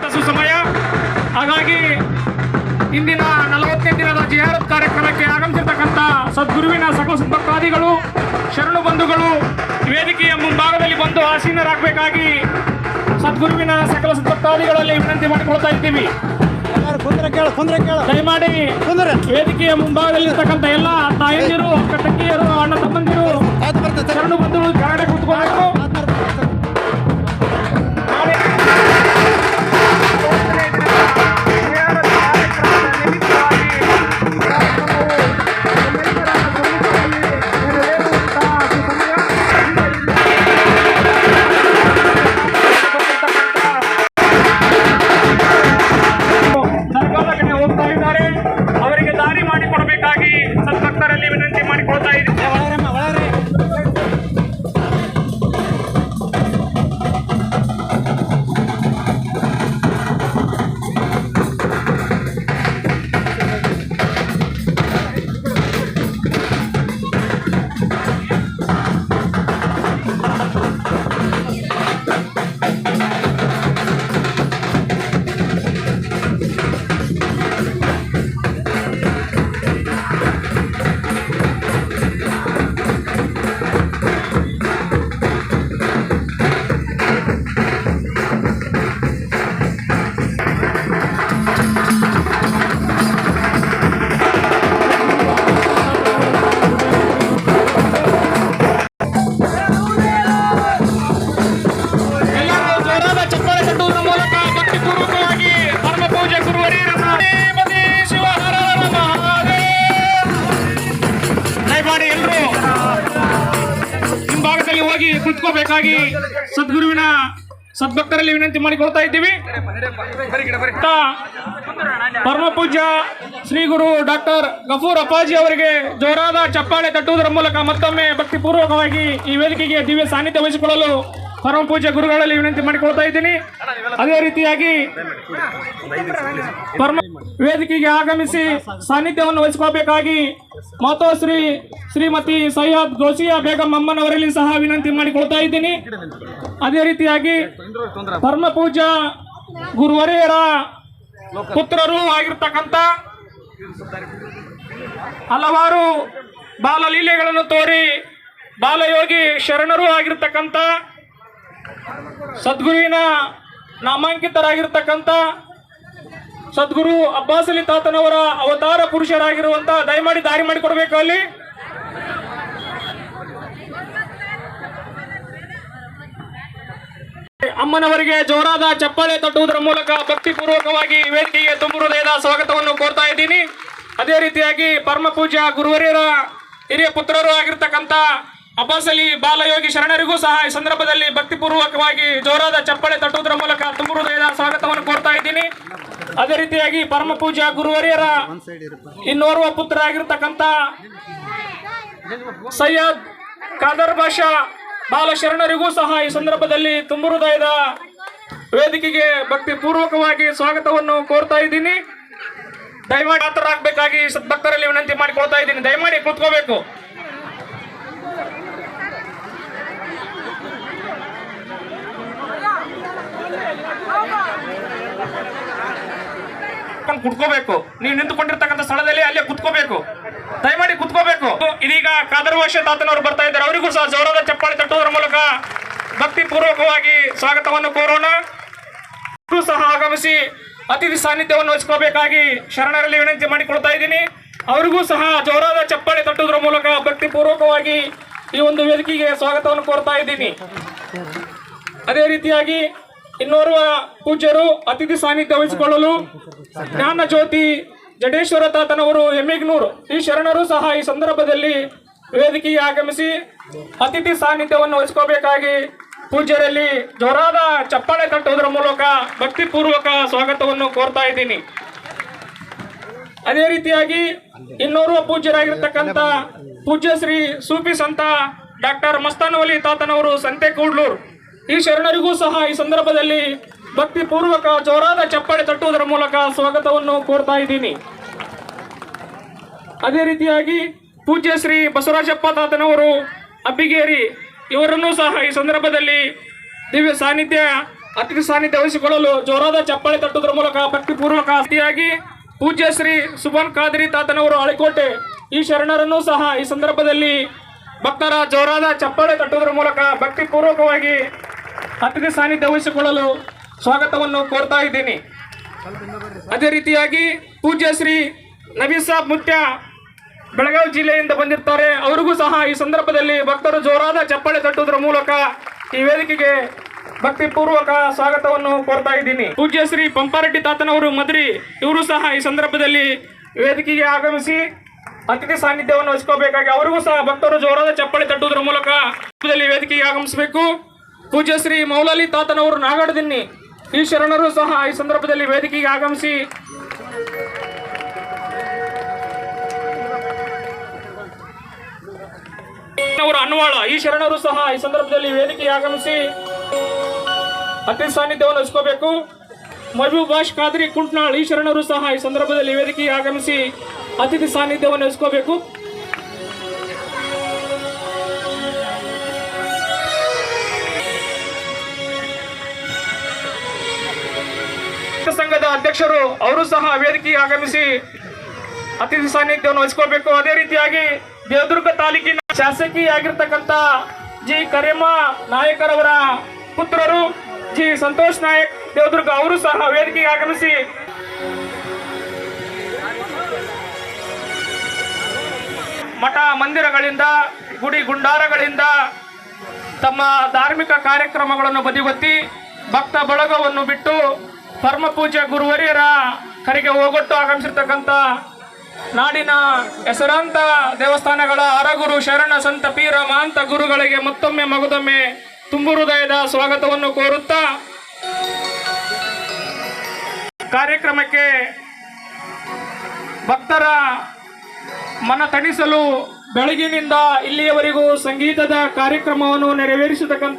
ಸುಸಮಯ ಹಾಗಾಗಿ ಇಂದಿನ ನಲವತ್ತನೇ ದಿನದ ಜಿಯಾರತ್ ಕಾರ್ಯಕ್ರಮಕ್ಕೆ ಆಗಮಿಸಿರ್ತಕ್ಕಂಥ ಸದ್ಗುರುವಿನ ಸಕಲ ಭಕ್ತಾದಿಗಳು ಶರಣು ಬಂಧುಗಳು ವೇದಿಕೆಯ ಮುಂಭಾಗದಲ್ಲಿ ಬಂದು ಆಸೀನರಾಗಬೇಕಾಗಿ ಸದ್ಗುರುವಿನ ಸಕಲ ಭಕ್ತಾದಿಗಳಲ್ಲಿ ವಿನಂತಿ ಮಾಡಿಕೊಳ್ತಾ ಇದ್ದೀವಿ. ದಯಮಾಡಿ ವೇದಿಕೆಯ ವೇದಿಕೆಯ ಮುಂಭಾಗದಲ್ಲಿರ್ತಕ್ಕಂಥ ಎಲ್ಲ ತಾಯಂದಿರು ಅಕ್ಕ ತಂಗಿಯರು ಅಣ್ಣ ತಮ್ಮಂದಿರು ಶರಣು ಬಂಧುಗಳು ಕೆಳಗಡೆ ಕೂತ್ಕೋಬೇಕು ಕುತ್ಕೋಬೇಕಾಗಿ ಸದ್ಗುರುವಿನ ಸದ್ಭಕ್ತರಲ್ಲಿ ವಿನಂತಿ ಮಾಡಿಕೊಳ್ತಾ ಇದ್ದೀವಿ. ಪರಮ ಪೂಜ್ಯ ಶ್ರೀ ಗುರು ಡಾಕ್ಟರ್ ಗಫೂರ್ ಅಪ್ಪಾಜಿ ಅವರಿಗೆ ಜೋರಾದ ಚಪ್ಪಾಳೆ ತಟ್ಟುವುದರ ಮೂಲಕ ಮತ್ತೊಮ್ಮೆ ಭಕ್ತಿಪೂರ್ವಕವಾಗಿ ಈ ವೇದಿಕೆಗೆ ದಿವ್ಯ ಸಾನ್ನಿಧ್ಯ ವಹಿಸಿಕೊಳ್ಳಲು ಪರಮ ಪೂಜೆ ಗುರುಗಳಲ್ಲಿ ವಿನಂತಿ ಮಾಡಿಕೊಳ್ತಾ ಇದ್ದೀನಿ. ಅದೇ ರೀತಿಯಾಗಿ ಪರಮ ವೇದಿಕೆಗೆ ಆಗಮಿಸಿ ಸಾನ್ನಿಧ್ಯವನ್ನು ವಹಿಸಿಕೊಳ್ಬೇಕಾಗಿ ಮಾತೋಶ್ರೀ ಶ್ರೀಮತಿ ಸೈಯದ್ ಗೋಸಿಯಾ ಬೇಗಂ ಅಮ್ಮನವರಲ್ಲಿ ಸಹ ವಿನಂತಿ ಮಾಡಿಕೊಳ್ತಾ ಇದ್ದೀನಿ. ಅದೇ ರೀತಿಯಾಗಿ ಪರಮ ಪೂಜಾ ಗುರುವರೆಯರ ಪುತ್ರರು ಆಗಿರ್ತಕ್ಕಂಥ ಹಲವಾರು ಬಾಲಲೀಲೆಗಳನ್ನು ತೋರಿ ಬಾಲಯೋಗಿ ಶರಣರು ಆಗಿರ್ತಕ್ಕಂಥ ಸದ್ಗುರುವಿನ ನಾಮಾಂಕಿತರಾಗಿರ್ತಕ್ಕಂಥ ಸದ್ಗುರು ಅಬ್ಬಾಸಲಿ ತಾತನವರ ಅವತಾರ ಪುರುಷರಾಗಿರುವಂತ ದಯಮಾಡಿ ದಾರಿ ಮಾಡಿಕೊಡ್ಬೇಕು ಅಲ್ಲಿ. ಅಮ್ಮನವರಿಗೆ ಜೋರಾದ ಚಪ್ಪಾಳೆ ತಟ್ಟುವುದರ ಮೂಲಕ ಭಕ್ತಿಪೂರ್ವಕವಾಗಿ ವೇದಿಕೆಗೆ ತುಂಬ ಹೃದಯದ ಸ್ವಾಗತವನ್ನು ಕೋರ್ತಾ ಇದ್ದೀನಿ. ಅದೇ ರೀತಿಯಾಗಿ ಪರಮ ಪೂಜ್ಯ ಗುರುವರಿಯರ ಹಿರಿಯ ಪುತ್ರರು ಆಗಿರ್ತಕ್ಕಂಥ ಅಬ್ಬಾಸ್ ಅಲಿ ಬಾಲಯೋಗಿ ಶರಣರಿಗೂ ಸಹ ಈ ಸಂದರ್ಭದಲ್ಲಿ ಭಕ್ತಿಪೂರ್ವಕವಾಗಿ ಜೋರಾದ ಚಪ್ಪಳೆ ತಟ್ಟುವುದರ ಮೂಲಕ ತುಂಬ ಹೃದಯದ ಸ್ವಾಗತವನ್ನು ಕೋರ್ತಾ ಇದ್ದೀನಿ. ಅದೇ ರೀತಿಯಾಗಿ ಪರಮ ಪೂಜ್ಯ ಗುರುವರಿಯರ ಇನ್ನೋರ್ವ ಪುತ್ರ ಆಗಿರ್ತಕ್ಕಂಥ ಸೈಯದ್ ಖಾದರ್ ಬಾಷಾ ಶರಣರಿಗೂ ಸಹ ಈ ಸಂದರ್ಭದಲ್ಲಿ ತುಂಬು ಹೃದಯದ ವೇದಿಕೆಗೆ ಭಕ್ತಿ ಪೂರ್ವಕವಾಗಿ ಸ್ವಾಗತವನ್ನು ಕೋರ್ತಾ ಇದ್ದೀನಿ. ದಯಮಾಡಿ ಆತರಾಗಬೇಕಾಗಿ ಸದ್ಭಕ್ತರಲ್ಲಿ ವಿನಂತಿ ಮಾಡಿಕೊಳ್ತಾ ಇದ್ದೀನಿ. ದಯಮಾಡಿ ಕೂತ್ಕೋಬೇಕು. ಕುತ್ಕೊಂಡು ಕುತ್ಕೋಬೇಕು. ನೀವು ನಿಂತುಕೊಂಡಿರ್ತಕ್ಕಂಥ ಸ್ಥಳದಲ್ಲಿ ಅಲ್ಲೇ ಕುತ್ಕೋಬೇಕು. ದಯಮಾಡಿ ಕುತ್ಕೋಬೇಕು. ಇದೀಗ ಕಾದರ್ವಾಶ ತಾತನವರು ಬರ್ತಾ ಇದ್ದಾರೆ. ಅವರಿಗೂ ಸಹ ಜೋರಾದ ಚಪ್ಪಾಳೆ ತಟ್ಟುವುದರ ಮೂಲಕ ಭಕ್ತಿ ಪೂರ್ವಕವಾಗಿ ಸ್ವಾಗತವನ್ನು ಕೋರೋಣ. ಸಹ ಆಗಮಿಸಿ ಅತಿಥಿ ಸಾನ್ನಿಧ್ಯವನ್ನು ವಹಿಸ್ಕೋಬೇಕಾಗಿ ಶರಣರಲ್ಲಿ ವಿನಂತಿ ಮಾಡಿಕೊಳ್ತಾ ಇದ್ದೀನಿ. ಅವರಿಗೂ ಸಹ ಜೋರಾದ ಚಪ್ಪಾಳೆ ತಟ್ಟುವುದರ ಮೂಲಕ ಭಕ್ತಿ ಪೂರ್ವಕವಾಗಿ ಈ ಒಂದು ವೇದಿಕೆಗೆ ಸ್ವಾಗತವನ್ನು ಕೋರ್ತಾ ಇದ್ದೀನಿ. ಅದೇ ರೀತಿಯಾಗಿ ಇನ್ನೋರ್ವ ಪೂಜ್ಯರು, ಅತಿಥಿ ಸಾನ್ನಿಧ್ಯ ವಹಿಸಿಕೊಳ್ಳಲು ಜ್ಞಾನ ಜ್ಯೋತಿ ಜಡೇಶ್ವರ ತಾತನವರು ಹೆಮ್ಮಿಗ್ನೂರು. ಈ ಶರಣರು ಸಹ ಈ ಸಂದರ್ಭದಲ್ಲಿ ವೇದಿಕೆಗೆ ಆಗಮಿಸಿ ಅತಿಥಿ ಸಾನ್ನಿಧ್ಯವನ್ನು ವಹಿಸ್ಕೋಬೇಕಾಗಿ ಪೂಜ್ಯರಲ್ಲಿ ಜೋರಾದ ಚಪ್ಪಾಳೆ ತಟ್ಟುವುದರ ಮೂಲಕ ಭಕ್ತಿಪೂರ್ವಕ ಸ್ವಾಗತವನ್ನು ಕೋರ್ತಾ ಇದ್ದೀನಿ. ಅದೇ ರೀತಿಯಾಗಿ ಇನ್ನೋರ್ವ ಪೂಜ್ಯರಾಗಿರ್ತಕ್ಕಂಥ ಪೂಜ್ಯ ಶ್ರೀ ಸೂಫಿ ಸಂತ ಡಾಕ್ಟರ್ ಮಸ್ತಾನವಲಿ ತಾತನವರು ಸಂತೆ ಕೂಡ್ಲೂರು ಈ ಶರಣರಿಗೂ ಸಹ ಈ ಸಂದರ್ಭದಲ್ಲಿ ಭಕ್ತಿ ಪೂರ್ವಕ ಜೋರಾದ ಚಪ್ಪಳೆ ತಟ್ಟುವುದರ ಮೂಲಕ ಸ್ವಾಗತವನ್ನು ಕೋರ್ತಾ ಇದ್ದೀನಿ. ಅದೇ ರೀತಿಯಾಗಿ ಪೂಜ್ಯ ಶ್ರೀ ಬಸವರಾಜಪ್ಪ ತಾತನವರು ಅಬ್ಬಿಗೇರಿ, ಇವರನ್ನು ಸಹ ಈ ಸಂದರ್ಭದಲ್ಲಿ ದಿವ್ಯ ಸಾನ್ನಿಧ್ಯ, ಅತಿಥಿ ಸಾನ್ನಿಧ್ಯ ವಹಿಸಿಕೊಳ್ಳಲು ಜೋರಾದ ಚಪ್ಪಳೆ ತಟ್ಟುವುದರ ಮೂಲಕ ಭಕ್ತಿಪೂರ್ವಕ ಅತಿಯಾಗಿ ಪೂಜ್ಯ ಶ್ರೀ ಸುಬನ್ ಖಾದ್ರಿ ತಾತನವರು ಅಳಿಕೋಟೆ ಈ ಶರಣರನ್ನು ಸಹ ಈ ಸಂದರ್ಭದಲ್ಲಿ ಭಕ್ತರ ಜೋರಾದ ಚಪ್ಪಳೆ ತಟ್ಟುವುದರ ಮೂಲಕ ಭಕ್ತಿಪೂರ್ವಕವಾಗಿ ಅತಿಥಿ ಸಾನ್ನಿಧ್ಯ ವಹಿಸಿಕೊಳ್ಳಲು ಸ್ವಾಗತವನ್ನು ಕೋರ್ತಾ ಇದ್ದೀನಿ. ಅದೇ ರೀತಿಯಾಗಿ ಪೂಜ್ಯ ಶ್ರೀ ಸಾಬ್ ಮುತ್ಯ ಬೆಳಗಾವಿ ಜಿಲ್ಲೆಯಿಂದ ಬಂದಿರ್ತಾರೆ. ಅವರಿಗೂ ಸಹ ಈ ಸಂದರ್ಭದಲ್ಲಿ ಭಕ್ತರು ಜೋರಾದ ಚಪ್ಪಾಳೆ ತಟ್ಟುವುದರ ಮೂಲಕ ಈ ವೇದಿಕೆಗೆ ಭಕ್ತಿಪೂರ್ವಕ ಸ್ವಾಗತವನ್ನು ಕೋರ್ತಾ ಇದ್ದೀನಿ. ಪೂಜ್ಯ ಶ್ರೀ ಪಂಪಾರೆಡ್ಡಿ ತಾತನವರು ಮದ್ರಿ, ಇವರು ಸಹ ಈ ಸಂದರ್ಭದಲ್ಲಿ ವೇದಿಕೆಗೆ ಆಗಮಿಸಿ ಅತಿಥಿ ಸಾನ್ನಿಧ್ಯವನ್ನು ವಹಿಸ್ಕೋಬೇಕಾಗಿ ಅವರಿಗೂ ಸಹ ಭಕ್ತರು ಜೋರಾದ ಚಪ್ಪಾಳೆ ತಟ್ಟುವುದರ ಮೂಲಕ ವೇದಿಕೆಗೆ ಆಗಮಿಸಬೇಕು. ಪೂಜ್ಯ ಶ್ರೀ ಮೌಲಾಲಿ ತಾತನವರು ನಾಗಾಡದಿನ್ನಿ. ಈ ಶರಣರು ಸಹ ಈ ಸಂದರ್ಭದಲ್ಲಿ ವೇದಿಕೆಗೆ ಆಗಮಿಸಿ. ಅವರ ಅನ್ವಾಳ ಈ ಶರಣರು ಸಹ ಈ ಸಂದರ್ಭದಲ್ಲಿ ವೇದಿಕೆಗೆ ಆಗಮಿಸಿ ಅತಿ ಸಾನ್ನಿಧ್ಯವನ್ನು ಹಚ್ಕೋಬೇಕು ಮಹಬೂಬಾಷ್ ಖಾದ್ರಿ ಕುಂಟ್ನಾಳ್, ಈ ಶರಣರು ಸಹ ಈ ಸಂದರ್ಭದಲ್ಲಿ ವೇದಿಕೆಗೆ ಆಗಮಿಸಿ ಅತಿಥಿ ಸಾನ್ನಿಧ್ಯವನ್ನು ಹಚ್ಕೋಬೇಕು ಸಂಘದ ಅಧ್ಯಕ್ಷರು, ಅವರು ಸಹ ವೇದಿಕೆಗೆ ಆಗಮಿಸಿ ಅತಿಥಿ ಸಾನ್ನಿಧ್ಯವನ್ನು ವಹಿಸ್ಕೋಬೇಕು ಅದೇ ರೀತಿಯಾಗಿ ದೇವದುರ್ಗ ತಾಲೂಕಿನ ಶಾಸಕಿಯಾಗಿರ್ತಕ್ಕಂಥ ಜಿ. ಕರೇಮ ನಾಯಕರವರ ಪುತ್ರರು ಜಿ. ಸಂತೋಷ್ ನಾಯಕ್ ದೇವದುರ್ಗ, ಅವರು ಸಹ ವೇದಿಕೆಗೆ ಆಗಮಿಸಿ ಮಠ ಮಂದಿರಗಳಿಂದ, ಗುಡಿ ಗುಂಡಾರಗಳಿಂದ ತಮ್ಮ ಧಾರ್ಮಿಕ ಕಾರ್ಯಕ್ರಮಗಳನ್ನು ಬದಿಗೊತ್ತಿ ಭಕ್ತ ಬಳಗವನ್ನು ಬಿಟ್ಟು ಪರಮ ಪೂಜ್ಯ ಗುರುವರಿಯರ ಕರೆಗೆ ಹೋಗೊಟ್ಟು ಆಗಮಿಸಿರ್ತಕ್ಕಂಥ ನಾಡಿನ ಹೆಸರಾಂತ ದೇವಸ್ಥಾನಗಳ ಅರಗುರು ಶರಣ ಸಂತ ಪೀರ ಮಹಾಂತ ಗುರುಗಳಿಗೆ ಮತ್ತೊಮ್ಮೆ ಮಗದೊಮ್ಮೆ ತುಂಬು ಹೃದಯದ ಸ್ವಾಗತವನ್ನು ಕೋರುತ್ತಾ ಕಾರ್ಯಕ್ರಮಕ್ಕೆ ಭಕ್ತರ ಮನ ತಣಿಸಲು ಬೆಳಗಿನಿಂದ ಇಲ್ಲಿಯವರೆಗೂ ಸಂಗೀತದ ಕಾರ್ಯಕ್ರಮವನ್ನು ನೆರವೇರಿಸತಕ್ಕಂಥ